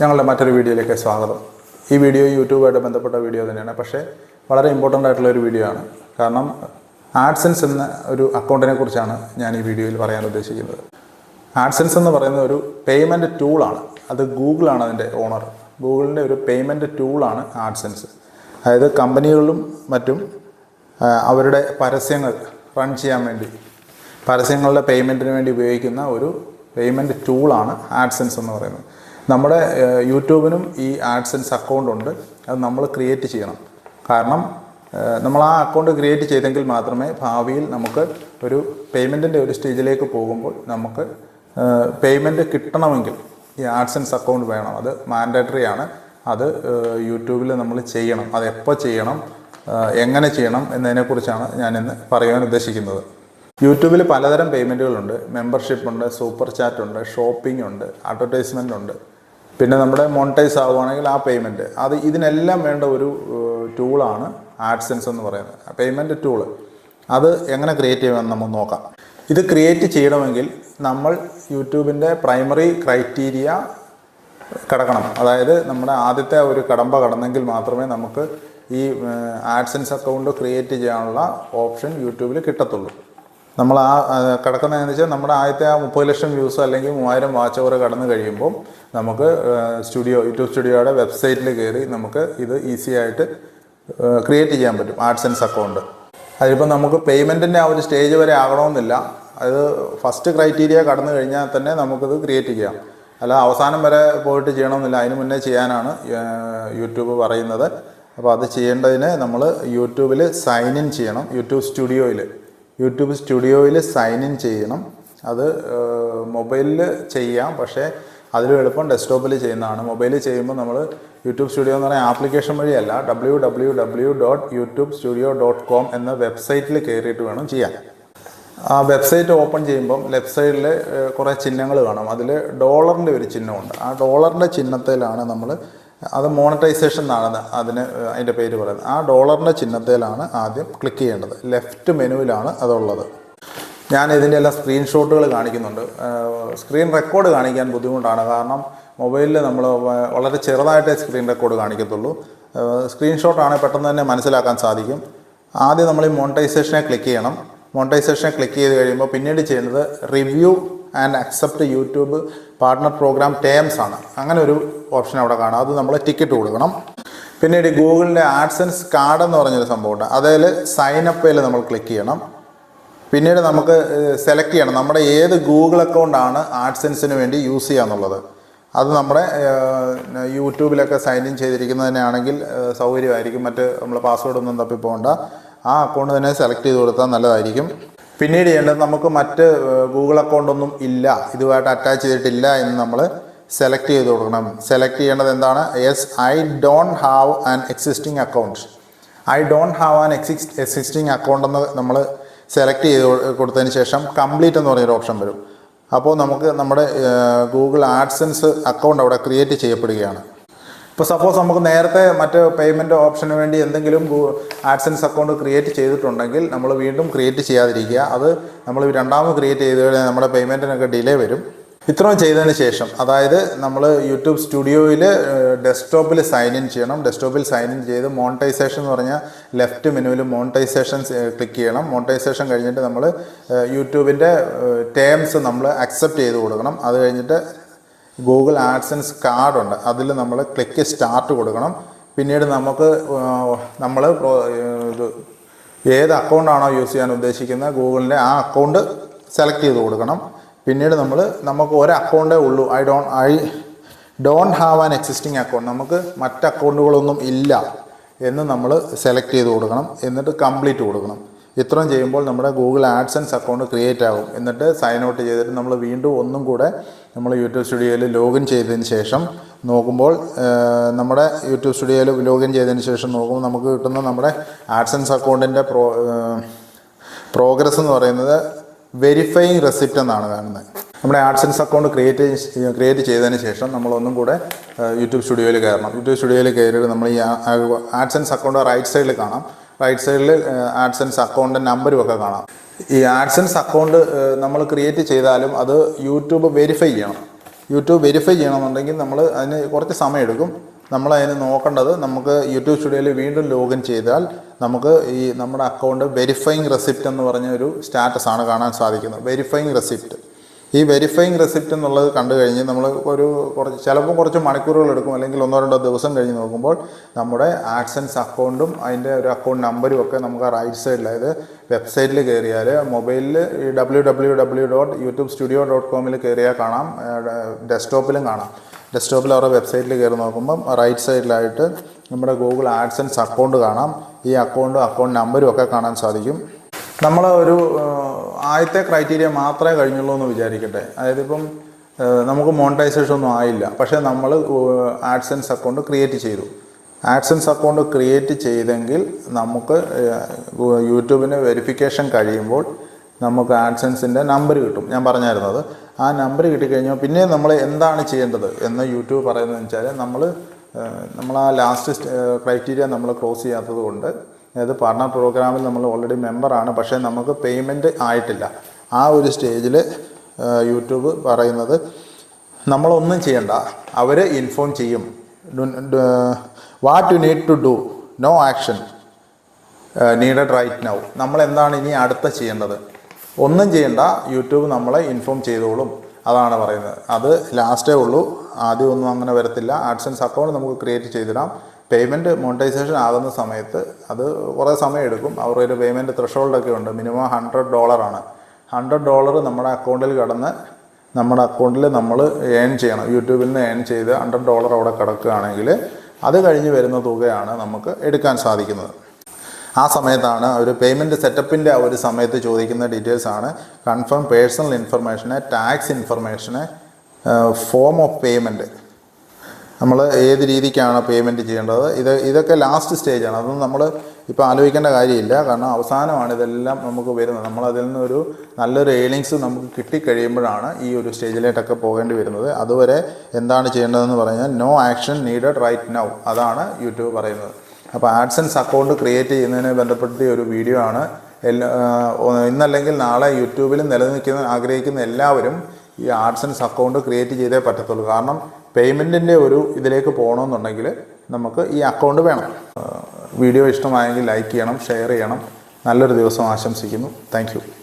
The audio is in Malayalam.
ഞങ്ങളുടെ മറ്റൊരു വീഡിയോയിലേക്ക് സ്വാഗതം. ഈ വീഡിയോ യൂട്യൂബായിട്ട് ബന്ധപ്പെട്ട വീഡിയോ തന്നെയാണ്. പക്ഷേ വളരെ ഇമ്പോർട്ടന്റ് ആയിട്ടുള്ള ഒരു വീഡിയോ ആണ്. കാരണം ആഡ്സെൻസ് എന്ന ഒരു അക്കൗണ്ടിനെ കുറിച്ചാണ് ഞാൻ ഈ വീഡിയോയിൽ പറയാൻ ഉദ്ദേശിക്കുന്നത്. ആഡ്സെൻസ് എന്ന് പറയുന്ന ഒരു പേയ്മെന്റ് ടൂളാണ് അത് ഗൂഗിളാണ് അതിന്റെ ഓണർ ഗൂഗിളിന്റെ ഒരു പേയ്മെന്റ് ടൂളാണ് ആഡ്സെൻസ് അതായത് കമ്പനികളിലും മറ്റും അവരുടെ പരസ്യങ്ങൾ റൺ ചെയ്യാൻ വേണ്ടി പരസ്യങ്ങളുടെ പേയ്മെന്റിന് വേണ്ടി ഉപയോഗിക്കുന്ന ഒരു പേയ്മെന്റ് ടൂളാണ് ആഡ്സെൻസ് എന്ന് പറയുന്നത്. നമ്മുടെ യൂട്യൂബിനും ഈ ആഡ്സൻസ് അക്കൗണ്ട് ഉണ്ട് അത് നമ്മൾ ക്രിയേറ്റ് ചെയ്യണം. കാരണം നമ്മൾ ആ അക്കൗണ്ട് ക്രിയേറ്റ് ചെയ്തെങ്കിൽ മാത്രമേ ഭാവിയിൽ നമുക്ക് ഒരു പേയ്മെന്റിന്റെ ഒരു സ്റ്റേജിലേക്ക് പോകുമ്പോൾ നമുക്ക് പേയ്മെന്റ് കിട്ടണമെങ്കിൽ ഈ ആഡ്സൻസ് അക്കൗണ്ട് വേണം. അത് മാൻഡേറ്ററി ആണ്. അത് യൂട്യൂബിൽ നമ്മൾ ചെയ്യണം. അത് എപ്പോൾ ചെയ്യണം എങ്ങനെ ചെയ്യണം എന്നതിനെക്കുറിച്ചാണ് ഞാനിന്ന് പറയാൻ ഉദ്ദേശിക്കുന്നത്. യൂട്യൂബിൽ പലതരം പേയ്മെന്റുകളുണ്ട് മെമ്പർഷിപ്പ് ഉണ്ട് സൂപ്പർ ചാറ്റ് ഉണ്ട് ഷോപ്പിംഗ് ഉണ്ട് അഡ്വർടൈസ്മെന്റ് ഉണ്ട്. പിന്നെ നമ്മുടെ മോണിറ്റൈസ് ആവുകയാണെങ്കിൽ ആ പേയ്മെന്റ് അത് ഇതിനെല്ലാം വേണ്ട ഒരു ടൂളാണ് ആഡ്സെൻസ് എന്ന് പറയുന്നത്. പേയ്മെന്റ് ടൂൾ അത് എങ്ങനെ ക്രിയേറ്റ് ചെയ്യുമെന്ന് നമുക്ക് നോക്കാം. ഇത് ക്രിയേറ്റ് ചെയ്യണമെങ്കിൽ നമ്മൾ യൂട്യൂബിന്റെ പ്രൈമറി ക്രൈറ്റീരിയ കടക്കണം. അതായത് നമ്മുടെ ആദ്യത്തെ ഒരു കടമ്പ കടന്നെങ്കിൽ മാത്രമേ നമുക്ക് ഈ ആഡ്സെൻസ് അക്കൗണ്ട് ക്രിയേറ്റ് ചെയ്യാനുള്ള ഓപ്ഷൻ യൂട്യൂബിൽ കിട്ടത്തുള്ളൂ. നമ്മൾ ആ കിടക്കുന്നതെന്ന് വെച്ചാൽ നമ്മുടെ ആദ്യത്തെ ആ മുപ്പത് ലക്ഷം വ്യൂസ് അല്ലെങ്കിൽ മൂവായിരം വാച്ച് അവർ കടന്നു കഴിയുമ്പോൾ നമുക്ക് സ്റ്റുഡിയോ യൂട്യൂബ് സ്റ്റുഡിയോയുടെ വെബ്സൈറ്റിൽ കയറി നമുക്ക് ഇത് ഈസി ആയിട്ട് ക്രിയേറ്റ് ചെയ്യാൻ പറ്റും ആഡ്സെൻസ് അക്കൗണ്ട് അതിപ്പോൾ നമുക്ക് പേയ്മെന്റിന്റെ ആ ഒരു സ്റ്റേജ് വരെ ആകണമെന്നില്ല. അത് ഫസ്റ്റ് ക്രൈറ്റീരിയ കടന്നു കഴിഞ്ഞാൽ തന്നെ നമുക്കിത് ക്രിയേറ്റ് ചെയ്യാം. അല്ല അവസാനം വരെ പോയിട്ട് ചെയ്യണമെന്നില്ല. അതിന് മുന്നേ ചെയ്യാനാണ് യൂട്യൂബ് പറയുന്നത്. അപ്പോൾ അത് ചെയ്യേണ്ടതിന് നമ്മൾ യൂട്യൂബിൽ സൈൻ ഇൻ ചെയ്യണം യൂട്യൂബ് സ്റ്റുഡിയോയിൽ. യൂട്യൂബ് സ്റ്റുഡിയോയിൽ സൈൻ ഇൻ ചെയ്യണം. അത് മൊബൈലിൽ ചെയ്യാം. പക്ഷേ അതിലും എളുപ്പം ഡെസ്ക്ടോപ്പിൽ ചെയ്യുന്നതാണ്. മൊബൈലിൽ ചെയ്യുമ്പോൾ നമ്മൾ യൂട്യൂബ് സ്റ്റുഡിയോ എന്ന് പറയുന്ന ആപ്ലിക്കേഷൻ വഴിയല്ല. W W W dot YouTube studio dot com എന്ന വെബ്സൈറ്റിൽ കയറിയിട്ട് വേണം ചെയ്യാൻ. ആ വെബ്സൈറ്റ് ഓപ്പൺ ചെയ്യുമ്പം ലെഫ്റ്റ് സൈഡിൽ കുറേ ചിഹ്നങ്ങൾ കാണും. അതിൽ ഡോളറിന്റെ ഒരു ചിഹ്നമുണ്ട്. ആ ഡോളറിന്റെ ചിഹ്നത്തിലാണ് നമ്മൾ അത് മോണറ്റൈസേഷൻ എന്നാണ് അതിന് അതിന്റെ പേര് പറയുന്നത്. ആ ഡോളറിന്റെ ചിഹ്നത്തിലാണ് ആദ്യം ക്ലിക്ക് ചെയ്യേണ്ടത്. ലെഫ്റ്റ് മെനുവിലാണ് അതുള്ളത്. ഞാൻ ഇതിന്റെ എല്ലാം സ്ക്രീൻഷോട്ടുകൾ കാണിക്കുന്നുണ്ട്. സ്ക്രീൻ റെക്കോർഡ് കാണിക്കാൻ ബുദ്ധിമുട്ടാണ്. കാരണം മൊബൈലിൽ നമ്മൾ വളരെ ചെറുതായിട്ടേ സ്ക്രീൻ റെക്കോർഡ് കാണിക്കത്തുള്ളൂ. സ്ക്രീൻഷോട്ടാണ് പെട്ടെന്ന് തന്നെ മനസ്സിലാക്കാൻ സാധിക്കും. ആദ്യം നമ്മൾ ഈ മോണിറ്റൈസേഷനെ ക്ലിക്ക് ചെയ്യണം. മോണിറ്റൈസേഷനെ ക്ലിക്ക് ചെയ്ത് കഴിയുമ്പോൾ പിന്നീട് ചെയ്യുന്നത് review and accept YouTube partner program terms ആണ്. അങ്ങനെ ഒരു ഓപ്ഷൻ അവിടെ കാണാം. അത് നമ്മൾ ടിക്കറ്റ് കൊടുക്കണം. പിന്നീട് ഗൂഗിളിന്റെ ആഡ്സൻസ് കാർഡ് എന്ന് പറഞ്ഞൊരു സംഭവമുണ്ട് അതിൽ സൈൻ അപ്പിൽ നമ്മൾ ക്ലിക്ക് ചെയ്യണം. പിന്നീട് നമുക്ക് സെലക്ട് ചെയ്യണം. നമ്മുടെ ഏത് ഗൂഗിൾ അക്കൗണ്ടാണ് ആഡ്സെൻസിന് വേണ്ടി യൂസ് ചെയ്യുക എന്നുള്ളത്. അത് നമ്മുടെ യൂട്യൂബിലൊക്കെ സൈൻ ഇൻ ചെയ്തിരിക്കുന്നതിനാണെങ്കിൽ സൗകര്യമായിരിക്കും. മറ്റ് നമ്മൾ പാസ്വേഡ് ഒന്നും തപ്പി പോകണ്ട ആ അക്കൗണ്ട് തന്നെ സെലക്ട് ചെയ്ത് കൊടുത്താൽ നല്ലതായിരിക്കും. പിന്നീട് ചെയ്യേണ്ടത് നമുക്ക് മറ്റ് ഗൂഗിൾ അക്കൗണ്ട് ഒന്നും ഇല്ല. ഇതുമായിട്ട് അറ്റാച്ച് ചെയ്തിട്ടില്ല എന്ന് നമ്മൾ സെലക്ട് ചെയ്ത് കൊടുക്കണം. സെലക്ട് ചെയ്യേണ്ടത് എന്താണ്? Yes I don't have an existing account I don't have an exis existing account എന്ന് നമ്മൾ സെലക്ട് ചെയ്ത് കൊടുത്തതിന് ശേഷം കംപ്ലീറ്റ് എന്ന് പറഞ്ഞൊരു ഓപ്ഷൻ വരും. അപ്പോൾ നമുക്ക് നമ്മുടെ ഗൂഗിൾ ആഡ്സൻസ് അക്കൗണ്ട് അവിടെ ക്രിയേറ്റ് ചെയ്യപ്പെടുകയാണ്. ഇപ്പോൾ സപ്പോസ് നമുക്ക് നേരത്തെ മറ്റ് പേയ്മെന്റ് ഓപ്ഷന് വേണ്ടി എന്തെങ്കിലും ആഡ്സൻസ് അക്കൗണ്ട് ക്രിയേറ്റ് ചെയ്തിട്ടുണ്ടെങ്കിൽ നമ്മൾ വീണ്ടും ക്രിയേറ്റ് ചെയ്യാതിരിക്കുക. അത് നമ്മൾ രണ്ടാമത് ക്രിയേറ്റ് ചെയ്ത് കഴിഞ്ഞാൽ നമ്മുടെ പേയ്മെന്റിനൊക്കെ ഡിലേ വരും. ഇത്രയും ചെയ്തതിന് ശേഷം അതായത് നമ്മൾ യൂട്യൂബ് സ്റ്റുഡിയോയിൽ ഡെസ്ക്ടോപ്പിൽ സൈൻ ഇൻ ചെയ്യണം. ഡെസ്ക്ടോപ്പിൽ സൈൻ ഇൻ ചെയ്ത് മോണിറ്റൈസേഷൻ എന്ന് പറഞ്ഞാൽ ലെഫ്റ്റ് മെനുവിൽ മോണിറ്റൈസേഷൻ ക്ലിക്ക് ചെയ്യണം. മോണിറ്റൈസേഷൻ കഴിഞ്ഞിട്ട് നമ്മൾ യൂട്യൂബിന്റെ ടേംസ് നമ്മൾ അക്സെപ്റ്റ് ചെയ്ത് കൊടുക്കണം. അത് കഴിഞ്ഞിട്ട് ഗൂഗിൾ ആഡ്സൻസ് കാർഡുണ്ട് അതിൽ നമ്മൾ ക്ലിക്ക് സ്റ്റാർട്ട് കൊടുക്കണം. പിന്നീട് നമുക്ക് നമ്മൾ ഇത് ഏത് അക്കൗണ്ടാണോ യൂസ് ചെയ്യാൻ ഉദ്ദേശിക്കുന്നത് ഗൂഗിളിന്റെ ആ അക്കൗണ്ട് സെലക്ട് ചെയ്ത് കൊടുക്കണം. പിന്നീട് നമ്മൾ നമുക്ക് ഒരു അക്കൗണ്ടേ ഉള്ളൂ. I don't I don't have an existing account നമുക്ക് മറ്റ് അക്കൗണ്ടുകളൊന്നും ഇല്ല എന്ന് നമ്മൾ സെലക്ട് ചെയ്ത് കൊടുക്കണം. എന്നിട്ട് കംപ്ലീറ്റ് കൊടുക്കണം. ഇത്രയും ചെയ്യുമ്പോൾ നമ്മുടെ ഗൂഗിൾ ആഡ്സൻസ് അക്കൗണ്ട് ക്രിയേറ്റ് ആകും. എന്നിട്ട് സൈൻ ഔട്ട് ചെയ്തിട്ട് നമ്മൾ വീണ്ടും ഒന്നും കൂടെ നമ്മൾ യൂട്യൂബ് സ്റ്റുഡിയോയിൽ ലോഗിൻ ചെയ്തതിന് ശേഷം നോക്കുമ്പോൾ നമ്മുടെ യൂട്യൂബ് സ്റ്റുഡിയോയിൽ ലോഗിൻ ചെയ്തതിന് ശേഷം നോക്കുമ്പോൾ നമുക്ക് കിട്ടുന്ന നമ്മുടെ ആഡ്സൻസ് അക്കൗണ്ടിന്റെ പ്രോ പ്രോഗ്രസ് എന്ന് പറയുന്നത് വെരിഫൈയിങ് റെസിപ്റ്റ് എന്നാണ് കാണുന്നത്. നമ്മുടെ ആഡ്സൻസ് അക്കൗണ്ട് ക്രിയേറ്റ് ക്രിയേറ്റ് ചെയ്തതിന് ശേഷം നമ്മളൊന്നും കൂടെ യൂട്യൂബ് സ്റ്റുഡിയോയിൽ കയറണം. യൂട്യൂബ് സ്റ്റുഡിയോയിൽ കയറിയിട്ട് നമ്മൾ ഈ ആഡ്സൻസ് അക്കൗണ്ട് റൈറ്റ് സൈഡിൽ കാണാം. റൈറ്റ് സൈഡിൽ ആഡ്സൻസ് അക്കൗണ്ട് നമ്പരും ഒക്കെ കാണാം. ഈ ആഡ്സൻസ് അക്കൗണ്ട് നമ്മൾ ക്രിയേറ്റ് ചെയ്താലും അത് യൂട്യൂബ് വെരിഫൈ ചെയ്യണം. യൂട്യൂബ് വെരിഫൈ ചെയ്യണമെന്നുണ്ടെങ്കിൽ നമ്മൾ അതിന് കുറച്ച് സമയമെടുക്കും. നമ്മൾ അതിന് നോക്കേണ്ടത് നമുക്ക് യൂട്യൂബ് സ്റ്റുഡിയോയിൽ വീണ്ടും ലോഗിൻ ചെയ്താൽ നമുക്ക് ഈ നമ്മുടെ അക്കൗണ്ട് വെരിഫൈങ് റെസിപ്റ്റ് എന്ന് പറഞ്ഞ ഒരു സ്റ്റാറ്റസ് ആണ് കാണാൻ സാധിക്കുന്നത്. വെരിഫൈങ് റെസിപ്റ്റ് ഈ വെരിഫൈങ് റെസിപ്റ്റ് എന്നുള്ളത് കണ്ടു കഴിഞ്ഞ് നമ്മൾ ഒരു കുറച്ച് ചിലപ്പോൾ കുറച്ച് മണിക്കൂറുകൾ എടുക്കും അല്ലെങ്കിൽ ഒന്നോ രണ്ടോ ദിവസം കഴിഞ്ഞ് നോക്കുമ്പോൾ നമ്മുടെ ആഡ്സൻസ് അക്കൗണ്ടും അതിന്റെ ഒരു അക്കൗണ്ട് നമ്പരും ഒക്കെ നമുക്ക് ആ റൈറ്റ് സൈഡിൽ അതായത് വെബ്സൈറ്റിൽ കയറിയാൽ മൊബൈലിൽ W W W dot YouTube studio dot കോമിൽ കയറിയാൽ കാണാം ഡെസ്ക്ടോപ്പിലും കാണാം. ഡെസ്ക്ടോപ്പിൽ അവരുടെ വെബ്സൈറ്റിൽ കയറി നോക്കുമ്പം റൈറ്റ് സൈഡിലായിട്ട് നമ്മുടെ ഗൂഗിൾ ആഡ്സൻസ് അക്കൗണ്ട് കാണാം. ഈ അക്കൗണ്ടും അക്കൗണ്ട് നമ്പരും ഒക്കെ കാണാൻ സാധിക്കും. നമ്മൾ ഒരു ആദ്യത്തെ ക്രൈറ്റീരിയ മാത്രമേ കഴിഞ്ഞുള്ളൂ എന്ന് വിചാരിക്കട്ടെ. അതായത് ഇപ്പം നമുക്ക് മോണിറ്റൈസേഷൻ ഒന്നും ആയില്ല. പക്ഷേ നമ്മൾ ആഡ്സൻസ് അക്കൗണ്ട് ക്രിയേറ്റ് ചെയ്തു. ആഡ്സൻസ് അക്കൗണ്ട് ക്രിയേറ്റ് ചെയ്തെങ്കിൽ നമുക്ക് യൂട്യൂബിന്റെ വെരിഫിക്കേഷൻ കഴിയുമ്പോൾ നമുക്ക് ആഡ്സൻസിന്റെ നമ്പർ കിട്ടും. ഞാൻ പറഞ്ഞായിരുന്നത്. ആ നമ്പർ കിട്ടിക്കഴിഞ്ഞാൽ പിന്നെ നമ്മൾ എന്താണ് ചെയ്യേണ്ടത് എന്ന് യൂട്യൂബ് പറയുന്നത് വെച്ചാൽ നമ്മൾ നമ്മൾ ആ ലാസ്റ്റ് ക്രൈറ്റീരിയ നമ്മൾ ക്ലോസ് ചെയ്യാത്തത് കൊണ്ട് അതായത് പാർട്ണർ പ്രോഗ്രാമിൽ നമ്മൾ ഓൾറെഡി മെമ്പറാണ് പക്ഷേ നമുക്ക് പേയ്മെന്റ് ആയിട്ടില്ല. ആ ഒരു സ്റ്റേജിൽ യൂട്യൂബ് പറയുന്നത് നമ്മളൊന്നും ചെയ്യണ്ട. അവർ ഇൻഫോം ചെയ്യും. What you need to do no action needed right now നമ്മൾ എന്താണ് ഇനി അടുത്ത ചെയ്യേണ്ടത്? ഒന്നും ചെയ്യണ്ട. യൂട്യൂബ് നമ്മളെ ഇൻഫോം ചെയ്തോളും. അതാണ് പറയുന്നത്. അത് ലാസ്റ്റേ ഉള്ളൂ. ആദ്യമൊന്നും അങ്ങനെ വരത്തില്ല. ആഡ്സൻസ് അക്കൗണ്ട് നമുക്ക് ക്രിയേറ്റ് ചെയ്തിടാം. പേയ്മെന്റ് മോണിറ്റൈസേഷൻ ആകുന്ന സമയത്ത് അത് കുറേ സമയം എടുക്കും. ഒരു പേയ്മെന്റ് ത്രഷോൾഡൊക്കെ ഉണ്ട്. മിനിമം ഹൺഡ്രഡ് ഡോളറാണ് ഹൺഡ്രഡ് ഡോളർ നമ്മുടെ അക്കൗണ്ടിൽ കടന്ന് നമ്മുടെ അക്കൗണ്ടിൽ നമ്മൾ ഏൺ ചെയ്യണം. യൂട്യൂബിൽ നിന്ന് ഏൺ ചെയ്ത് ഹൺഡ്രഡ് ഡോളർ അവിടെ കിടക്കുകയാണെങ്കിൽ അത് കഴിഞ്ഞ് വരുന്ന തുകയാണ് നമുക്ക് എടുക്കാൻ സാധിക്കുന്നത്. ആ സമയത്താണ് ഒരു പേയ്മെന്റ് സെറ്റപ്പിന്റെ ആ ഒരു സമയത്ത് ചോദിക്കുന്ന ഡീറ്റെയിൽസ് ആണ്. കൺഫേം പേഴ്സണൽ ഇൻഫർമേഷന് ടാക്സ് ഇൻഫർമേഷന് ഫോം ഓഫ് പേയ്മെന്റ് നമ്മൾ ഏത് രീതിക്കാണ് പേയ്മെന്റ് ചെയ്യേണ്ടത്? ഇത് ഇതൊക്കെ ലാസ്റ്റ് സ്റ്റേജാണ് അതൊന്നും നമ്മൾ ഇപ്പോൾ ആലോചിക്കേണ്ട കാര്യമില്ല. കാരണം അവസാനമാണ് ഇതെല്ലാം നമുക്ക് വരുന്നത്. നമ്മളതിൽ നിന്നൊരു നല്ലൊരു ഏണിങ്സ് നമുക്ക് കിട്ടിക്കഴിയുമ്പോഴാണ് ഈ ഒരു സ്റ്റേജിലേട്ടൊക്കെ പോകേണ്ടി വരുന്നത്. അതുവരെ എന്താണ് ചെയ്യേണ്ടതെന്ന് പറഞ്ഞാൽ no action needed right now അതാണ് യൂട്യൂബ് പറയുന്നത്. അപ്പോൾ ആഡ്സൻസ് അക്കൗണ്ട് ക്രിയേറ്റ് ചെയ്യുന്നതിനെ ബന്ധപ്പെട്ട് ഒരു വീഡിയോ ആണ്. എല്ലാ ഇന്നല്ലെങ്കിൽ നാളെ യൂട്യൂബിൽ നിലനിൽക്കുന്ന ആഗ്രഹിക്കുന്ന എല്ലാവരും ഈ ആഡ്സൻസ് അക്കൗണ്ട് ക്രിയേറ്റ് ചെയ്തേ പറ്റത്തുള്ളൂ. കാരണം പേയ്മെന്റിന്റെ ഒരു ഇതിലേക്ക് പോകണമെന്നുണ്ടെങ്കിൽ നമുക്ക് ഈ അക്കൗണ്ട് വേണം. വീഡിയോ ഇഷ്ടമായെങ്കിൽ ലൈക്ക് ചെയ്യണം ഷെയർ ചെയ്യണം. നല്ലൊരു ദിവസം ആശംസിക്കുന്നു. താങ്ക്